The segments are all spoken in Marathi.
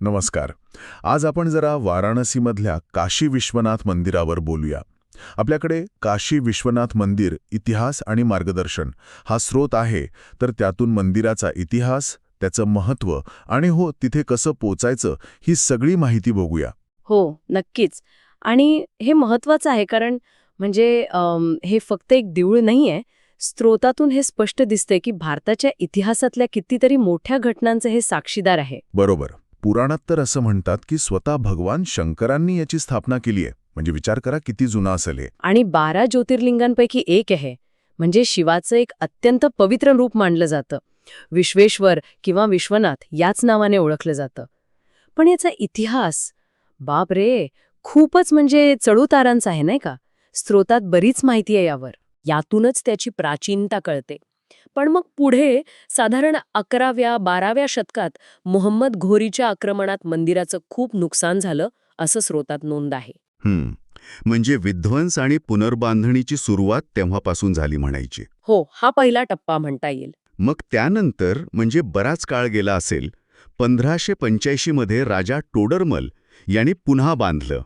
नमस्कार. आज आपण जरा वाराणसीमधल्या काशी विश्वनाथ मंदिरावर बोलूया. आपल्याकडे काशी विश्वनाथ मंदिर इतिहास आणि मार्गदर्शन हा स्रोत आहे तर त्यातून मंदिराचा इतिहास त्याचं महत्त्व आणि हो तिथे कसं पोचायचं ही सगळी माहिती बघूया. हो नक्कीच. आणि हे महत्वाचं आहे कारण म्हणजे हे फक्त एक देऊळ नाहीये स्त्रोतातून हे स्पष्ट दिसतंय की भारताच्या इतिहासातल्या कितीतरी मोठ्या घटनांचे हे साक्षीदार आहे. बरोबर. पुराणात तर असं म्हणतात की स्वतः भगवान शंकरांनी याची स्थापना केली आहे. म्हणजे विचार करा किती जुना असेल हे. आणि बारा ज्योतिर्लिंगांपैकी एक आहे. म्हणजे शिवाचं एक अत्यंत पवित्र रूप मानलं जातं. विश्वेश्वर किंवा विश्वनाथ याच नावाने ओळखलं जातं. पण याचा इतिहास बाप रे खूपच म्हणजे चढउतारांचा आहे नाही का? स्त्रोतात बरीच माहिती आहे यावर. यातूनच त्याची प्राचीनता कळते. पण मग पुढे साधारण अकराव्या बाराव्या शतकात मोहम्मद घोरीच्या आक्रमणात मंदिराचं खूप नुकसान झालं असं स्रोतात नोंद आहे. हं. म्हणजे विध्वंस आणि पुनर्बांधणीची सुरुवात तेव्हापासून झाली म्हणायची. हो हा पहिला टप्पा म्हणता येईल. मग त्यानंतर म्हणजे बराच काळ गेला असेल पंधराशे पंच्याऐंशीमध्ये राजा टोडरमल यांनी पुन्हा बांधलं.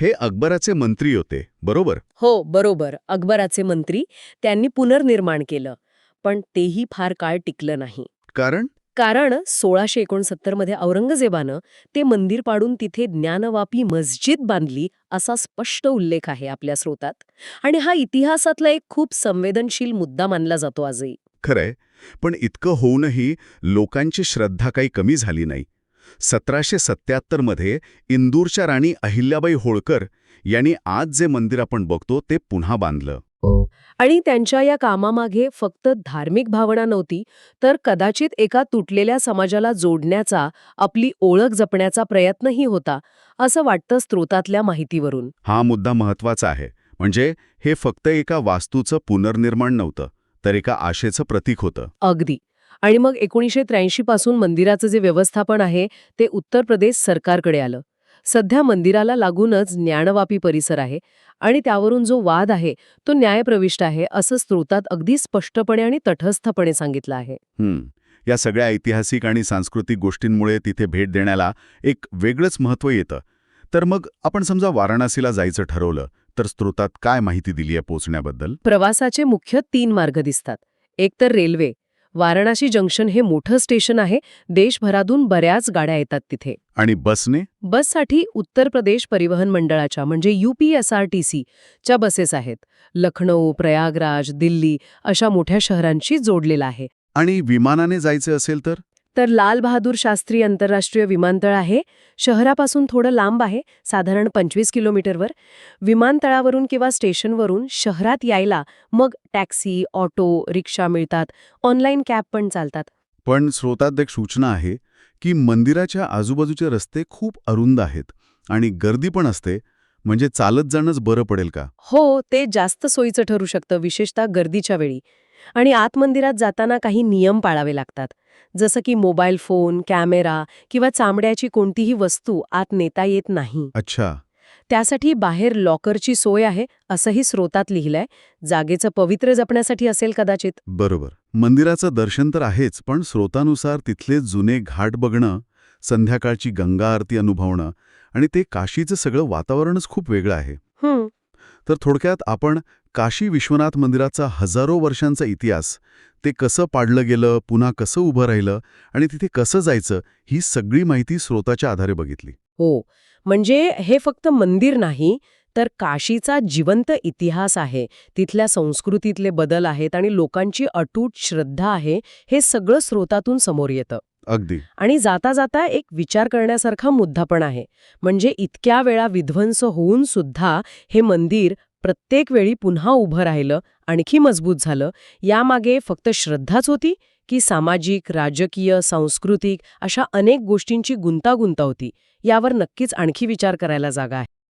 हे अकबराचे मंत्री होते बरोबर? हो बरोबर. अकबराचे मंत्री त्यांनी पुनर्निर्माण केलं. पण तेही फार काळ टिकलं नाही. कारण? कारण सोळाशे एकोणसत्तरमध्ये औरंगजेबानं ते मंदिर पाडून तिथे ज्ञानवापी मस्जिद बांधली असा स्पष्ट उल्लेख आहे आपल्या स्रोतात. आणि हा इतिहासातला एक खूप संवेदनशील मुद्दा मानला जातो आजही. खरंय. पण इतकं होऊनही लोकांची श्रद्धा काही कमी झाली नाही. सतराशे सत्याहत्तरमध्ये इंदूरच्या राणी अहिल्याबाई होळकर यांनी आज जे मंदिर आपण बघतो ते पुन्हा बांधलं. आणि त्यांच्या या कामामागे फक्त धार्मिक भावना नव्हती तर कदाचित एका तुटलेल्या समाजाला जोडण्याचा आपली ओळख जपण्याचा प्रयत्नही होता असं वाटतं स्त्रोतातल्या माहितीवरून. हा मुद्दा महत्त्वाचा आहे. म्हणजे हे फक्त एका वास्तूचं पुनर्निर्माण नव्हतं तर एका आशेचं प्रतीक होतं. अगदी. आणि मग एकोणीसशे त्र्याऐंशी पासून मंदिराचं जे व्यवस्थापन आहे ते उत्तर प्रदेश सरकारकडे आलं. सध्या मंदिराला लागूनच ज्ञानवापी परिसर आहे आणि त्यावरून जो वाद आहे तो न्यायप्रविष्ट आहे असं स्त्रोतात अगदी स्पष्टपणे आणि तटस्थपणे सांगितलं आहे. या सगळ्या ऐतिहासिक आणि सांस्कृतिक गोष्टींमुळे तिथे भेट देण्याला एक वेगळंच महत्त्व येतं. तर मग आपण समजा वाराणसीला जायचं ठरवलं तर स्त्रोतात काय माहिती दिली आहे पोचण्याबद्दल प्रवासाचे मुख्य तीन मार्ग दिसतात. एक तर रेल्वे वाराणसी जंक्शन हे मोठं स्टेशन आहे. देशभरातून बऱ्याच गाड्या येतात तिथे. आणि बसने? बससाठी उत्तर प्रदेश परिवहन मंडळाच्या म्हणजे यूपीएसआरटीसी च्या बसेस आहेत. लखनौ प्रयागराज दिल्ली अशा मोठ्या शहरांशी जोडलेला आहे. आणि विमानाने जायचं असेल तर? तर लाल बहादूर शास्त्री आंतरराष्ट्रीय विमानतळ आहे. शहरापासून थोडं लांब आहे साधारण पंचवीस किलोमीटरवर. विमानतळावरून किंवा स्टेशनवरून शहरात यायला मग टॅक्सी ऑटो रिक्षा मिळतात. ऑनलाईन कॅब पण चालतात. पण स्रोतात एक सूचना आहे की मंदिराच्या आजूबाजूचे रस्ते खूप अरुंद आहेत आणि गर्दी पण असते म्हणजे चालत जाणंच बरं पडेल का? हो ते जास्त सोयीचं ठरू शकतं विशेषतः गर्दीच्या वेळी. आणि आत मंदिरात जाताना काही नियम पाळावे लागतात. जसं की मोबाईल फोन कॅमेरा किंवा चामड्याची कोणतीही वस्तू आत नेता येत नाही. अच्छा. त्यासाठी बाहेर लॉकरची सोय आहे असंही स्रोतात लिहिलंय. जागेचं पवित्र जपण्यासाठी असेल कदाचित. बरोबर. मंदिराचं दर्शन तर आहेच पण स्रोतानुसार तिथले जुने घाट बघणं संध्याकाळची गंगा आरती अनुभवणं आणि ते काशीचं सगळं वातावरणच खूप वेगळं आहे. तर थोडक्यात आपण काशी विश्वनाथ मंदिराचा हजारो वर्षांचा इतिहास ते कसं पाडलं गेलं पुन्हा कसं उभं राहिलं आणि तिथे कसं जायचं ही सगळी माहिती स्रोताच्या आधारे बघितली. हो म्हणजे हे फक्त मंदिर नाही तर काशीचा जिवंत इतिहास आहे तिथल्या संस्कृतीतले बदल आहेत आणि लोकांची अटूट श्रद्धा आहे हे सगळं स्रोतातून समोर येतं. अगदी. आणि जाता जाता एक विचार करण्यासारखा मुद्दा पण आहे म्हणजे इतक्या वेळा विध्वंस होऊन सुद्धा हे मंदिर प्रत्येक वेळी पुन्हा उभं राहिलं आणखी मजबूत झालं. यामागे फक्त श्रद्धाच होती की सामाजिक राजकीय सांस्कृतिक अशा अनेक गोष्टींची गुंतागुंत होती. यावर नक्कीच आणखी विचार करायला जागा आहे.